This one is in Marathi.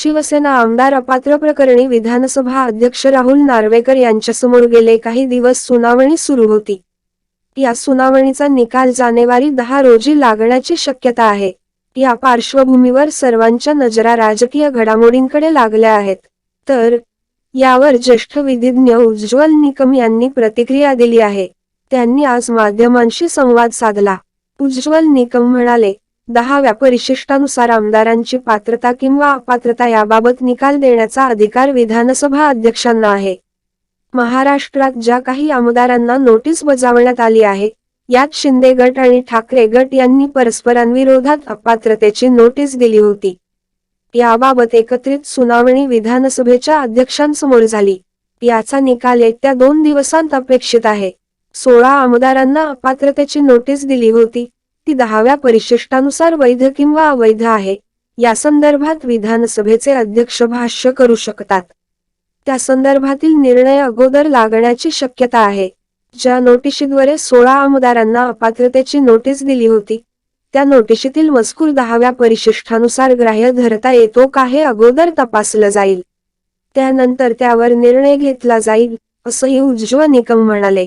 शिवसेना आमदार अपात्र प्रकरणी विधानसभा अध्यक्ष राहुल नार्वेकर यांच्यासमोर गेले काही दिवस सुनावणी सुरू होती. या सुनावणीचा निकाल जानेवारी दहा रोजी लागण्याची शक्यता आहे. या पार्श्वभूमीवर सर्वांच्या नजरा राजकीय घडामोडींकडे लागल्या आहेत. तर यावर ज्येष्ठ विधिज्ञ उज्ज्वल निकम यांनी प्रतिक्रिया दिली आहे. त्यांनी आज माध्यमांशी संवाद साधला. उज्ज्वल निकम म्हणाले दहाव्या परिशिष्टानुसार आमदारांची पात्रता किंवा अपात्रता याबाबत निकाल देण्याचा अधिकार विधानसभा अध्यक्षांना आहे. महाराष्ट्रात ज्या काही आमदारांना नोटीस बजावण्यात आली आहे यात शिंदे गट आणि ठाकरे गट यांनी परस्परांविरोधात अपात्रतेची नोटीस दिली होती. याबाबत एकत्रित सुनावणी विधानसभेच्या अध्यक्षांसमोर झाली. याचा निकाल येत्या दोन दिवसांत अपेक्षित आहे. सोळा आमदारांना अपात्रतेची नोटीस दिली होती ती दहाव्या परिशिष्टानुसार वैध किंवा अवैध आहे. या संदर्भात विधानसभेचे अध्यक्ष भाष्य करू शकतात. त्या संदर्भातील निर्णय अगोदर लागण्याची शक्यता आहे. ज्या नोटिशीद्वारे सोळा आमदारांना अपात्रतेची नोटीस दिली होती त्या नोटिशीतील मजकूर दहाव्या परिशिष्टानुसार ग्राह्य धरता येतो का हे अगोदर तपासलं जाईल. त्यानंतर त्यावर निर्णय घेतला जाईल असंही उज्ज्वल निकम म्हणाले.